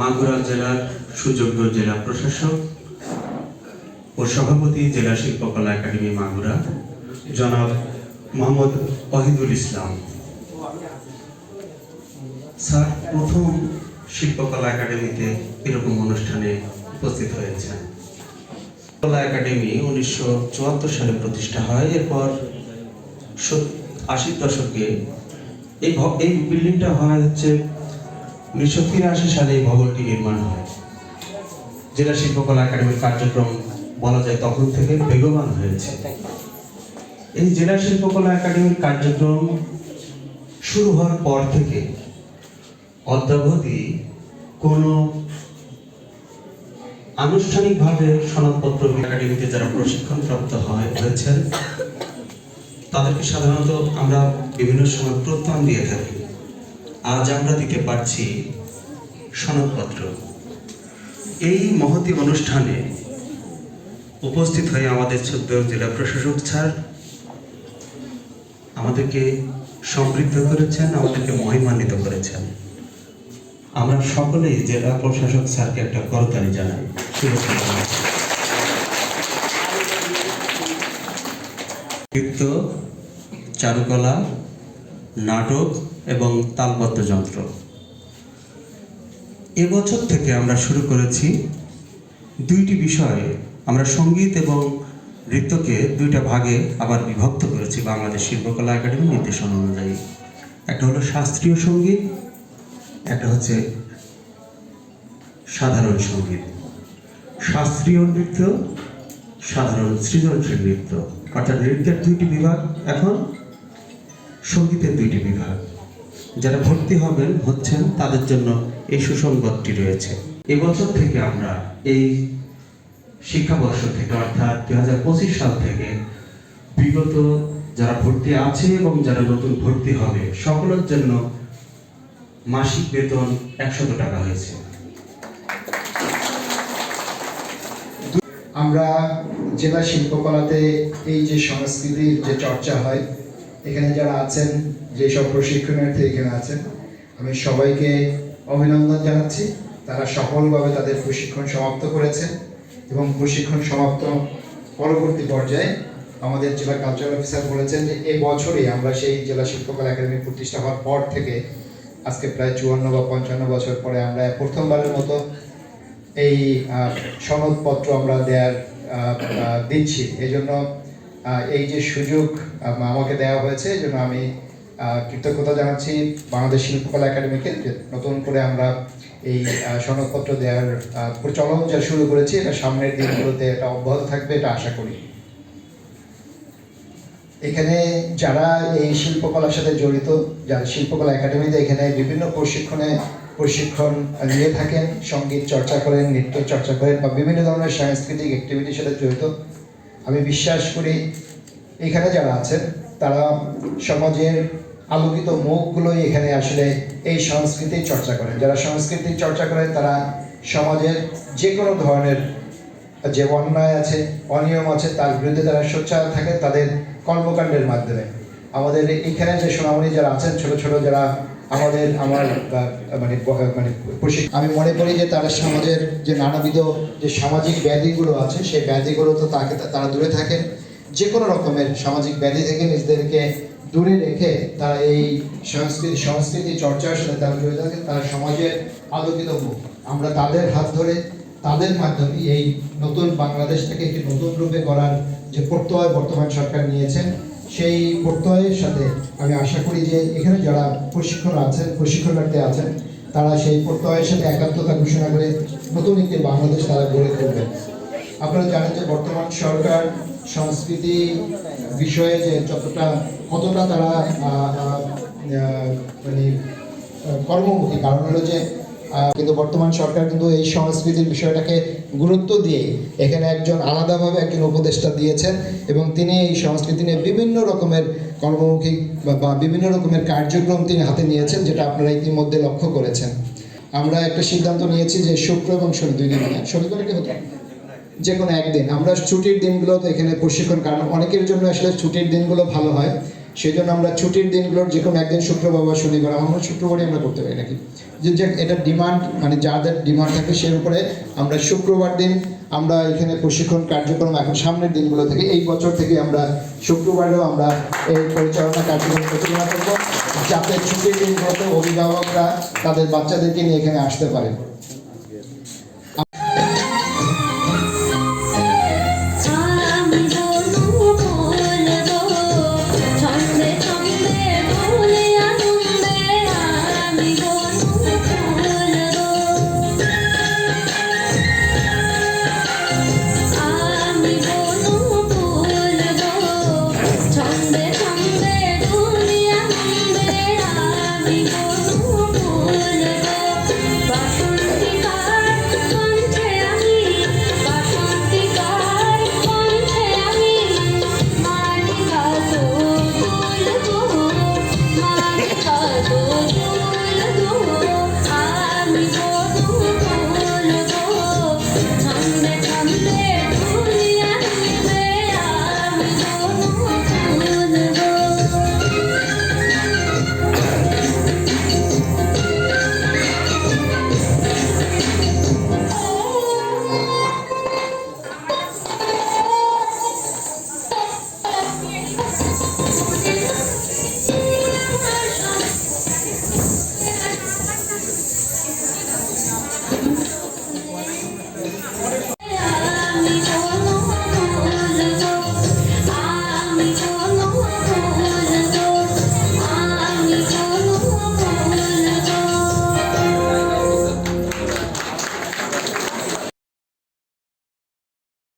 মাগুরা জেলার সুযোগ্য জেলা প্রশাসক ও সভাপতি জেলা শিল্পকলা একাডেমি মাগুরা, জনাব মোহাম্মদ ওয়াহিদুল ইসলাম। স্যার, প্রথম শিল্পকলা একাডেমিতে এরকম অনুষ্ঠানে উপস্থিত হয়েছেন? কলা একাডেমি উনিশশো চুয়াত্তর সালে প্রতিষ্ঠা হয়, এরপর আশির দশকে এই বিল্ডিংটা হয় হচ্ছে উনিশশো তিরাশি সালে এই ভবনটি নির্মাণ হয়। জেলা শিল্পকলা একাডেমির কার্যক্রম বলা যায় তখন থেকে বেগবান হয়েছে। এই জেলা শিল্পকলা একাডেমির কার্যক্রম শুরু হওয়ার পর থেকে অদ্যাবধি কোনো আনুষ্ঠানিকভাবে সনদপত্র একাডেমিতে যারা প্রশিক্ষণপ্রাপ্ত হয় হয়েছেন তাদেরকে সাধারণত আমরা বিভিন্ন সময় প্রত্যয়ন দিয়ে থাকি। আজ আমরা দিতে পারছি সনদপত্র। এই মহতি অনুষ্ঠানে উপস্থিত হয়ে আমাদের চোদ্দ জেলা প্রশাসক স্যার আমাদেরকে সমৃদ্ধ করেছেন, আমাদেরকে মহিমান্বিত করেছেন। আমরা সকলেই জেলা প্রশাসক স্যারকে একটা করতালি জানাই। নৃত্য চারুকলা নাটক এবং তালবদ্ধ যন্ত্র। এবছর থেকে আমরা শুরু করেছি দুইটি বিষয়ে। আমরা সংগীত এবং নৃত্যকে দুইটা ভাগে আবার বিভক্ত করেছি বাংলাদেশ শিল্পকলা একাডেমির নির্দেশনা অনুযায়ী। একটা হলো শাস্ত্রীয় সংগীত, একটা হচ্ছে সাধারণ সংগীত। শাস্ত্রীয় নৃত্য, সাধারণ সৃজনশীল নৃত্য। অর্থাৎ নৃত্যের দুইটি বিভাগ এখন সঙ্গীতের দুইটি বিভাগ। যারা ভর্তি হবেন, হচ্ছেন, তাদের জন্য এই সুসংবাদটি রয়েছে। এবছর থেকে আমরা এই শিক্ষাবর্ষ থেকে, অর্থাৎ দুই হাজার পঁচিশ সাল থেকে বিগত যারা ভর্তি আছে এবং যারা নতুন ভর্তি হবে, সকলের জন্য মাসিক বেতন একশত টাকা হয়েছে। আমরা জেলা শিল্পকলাতে এই যে সংস্কৃতির যে চর্চা হয় এখানে যারা আছেন যেসব প্রশিক্ষণার্থী এখানে আছেন আমি সবাইকে অভিনন্দন জানাচ্ছি। তারা সফলভাবে তাদের প্রশিক্ষণ সমাপ্ত করেছেন এবং প্রশিক্ষণ সমাপ্ত পরবর্তী পর্যায়ে আমাদের জেলা কালচারাল অফিসার বলেছেন যে এ বছরই আমরা সেই জেলা শিল্পকলা একাডেমি প্রতিষ্ঠা হওয়ার পর থেকে আজকে প্রায় চুয়ান্ন বা পঞ্চান্ন বছর পরে আমরা প্রথমবারের মতো এই সনদপত্র আমরা আহ, দিচ্ছি। এই জন্য আহ, এই যে সুযোগ আমাকে দেওয়া হয়েছে এই জন্য আমি কৃতজ্ঞতা জানাচ্ছি বাংলাদেশ শিল্পকলা একাডেমিকে যে নতুন করে আমরা এই সনদপত্র দেওয়ার প্রচলন যা শুরু করেছি, এটা সামনের দিনগুলোতে এটা অব্যাহত থাকবে, এটা আশা করি। এখানে যারা এই শিল্পকলার সাথে জড়িত, যারা শিল্পকলা একাডেমিতে এখানে বিভিন্ন প্রশিক্ষণে প্রশিক্ষণ নিয়ে থাকেন, সংগীত চর্চা করেন, নৃত্য চর্চা করেন বা বিভিন্ন ধরনের সাংস্কৃতিক অ্যাক্টিভিটির সাথে জড়িত আমি বিশ্বাস করি এখানে যারা আছেন, তারা সমাজের আলোকিত মুখগুলোই এখানে আসলে এই সংস্কৃতির চর্চা করেন। যারা সংস্কৃতির চর্চা করেন, তারা সমাজের যে কোনো ধরনের যে অন্যায় আছে, অনিয়ম আছে, তার বিরুদ্ধে তারা সোচ্চার থাকে, তাদের কর্মকাণ্ডের মাধ্যমে। আমাদের এখানে যে সোনামণি যারা আছেন, ছোট ছোট যারা আমাদের, আমার মানে মানে আমি মনে করি যে তারা সমাজের যে নানাবিধ যে সামাজিক ব্যাধিগুলো আছে, সেই ব্যাধিগুলো তো তাকে, তারা দূরে থাকেন। যে কোনো রকমের সামাজিক ব্যাধি থেকে নিজেদেরকে দূরে রেখে তারা এই সংস্কৃতি সংস্কৃতি চর্চার সাথে তারা জড়িত থাকে তারা সমাজের আলোকিত মুখ। আমরা তাদের হাত ধরে, তাদের মাধ্যমে এই নতুন বাংলাদেশটাকে একটি নতুন রূপে করার যে প্রত্যয় বর্তমান সরকার নিয়েছেন সেই প্রত্যয়ের সাথে আমি আশা করি যে এখানে যারা প্রশিক্ষণ আছেন, প্রশিক্ষণার্থী আছেন, তারা সেই প্রত্যয়ের সাথে একাত্মতা ঘোষণা করে নতুন একটি বাংলাদেশ তারা গড়ে তুলবেন আপনারা জানেন যে বর্তমান সরকার সংস্কৃতি বিষয়ে যে যতটা, কতটা তারা মানে কর্মমুখী, কারণ হলো যে কিন্তু বর্তমান সরকার কিন্তু এই সংস্কৃতির বিষয়টাকে গুরুত্ব দিয়ে এখানে একজন আলাদাভাবে একজন উপদেষ্টা দিয়েছেন এবং তিনি এই সংস্কৃতি নিয়ে বিভিন্ন রকমের কর্মমুখী বা- বিভিন্ন রকমের কার্যক্রম তিনি হাতে নিয়েছেন, যেটা আপনারা ইতিমধ্যে লক্ষ্য করেছেন। আমরা একটা সিদ্ধান্ত নিয়েছি যে শুক্র এবং শনি দুই দিন শনি করে কি হতো যে কোনো একদিন। আমরা ছুটির দিনগুলোতে এখানে প্রশিক্ষণ, কারণ অনেকের জন্য আসলে ছুটির দিনগুলো ভালো হয়। সেই জন্য আমরা ছুটির দিনগুলোর যে কোনো একদিন শুক্রবার বা শনিবার, আমরা শুক্রবারই আমরা করতে পারি নাকি? যে এটা ডিমান্ড মানে যাদের ডিমান্ড থাকে সেই উপরে আমরা শুক্রবার দিন আমরা এখানে প্রশিক্ষণ কার্যক্রম এখন সামনের দিনগুলো থেকে, এই বছর থেকে আমরা শুক্রবারেও আমরা এই পরিচালনা কার্যক্রম পরিচালনা করব, যাতে ছুটির দিনগুলোতে অভিভাবকরা তাদের বাচ্চাদেরকে নিয়ে এখানে আসতে পারে। Thank you.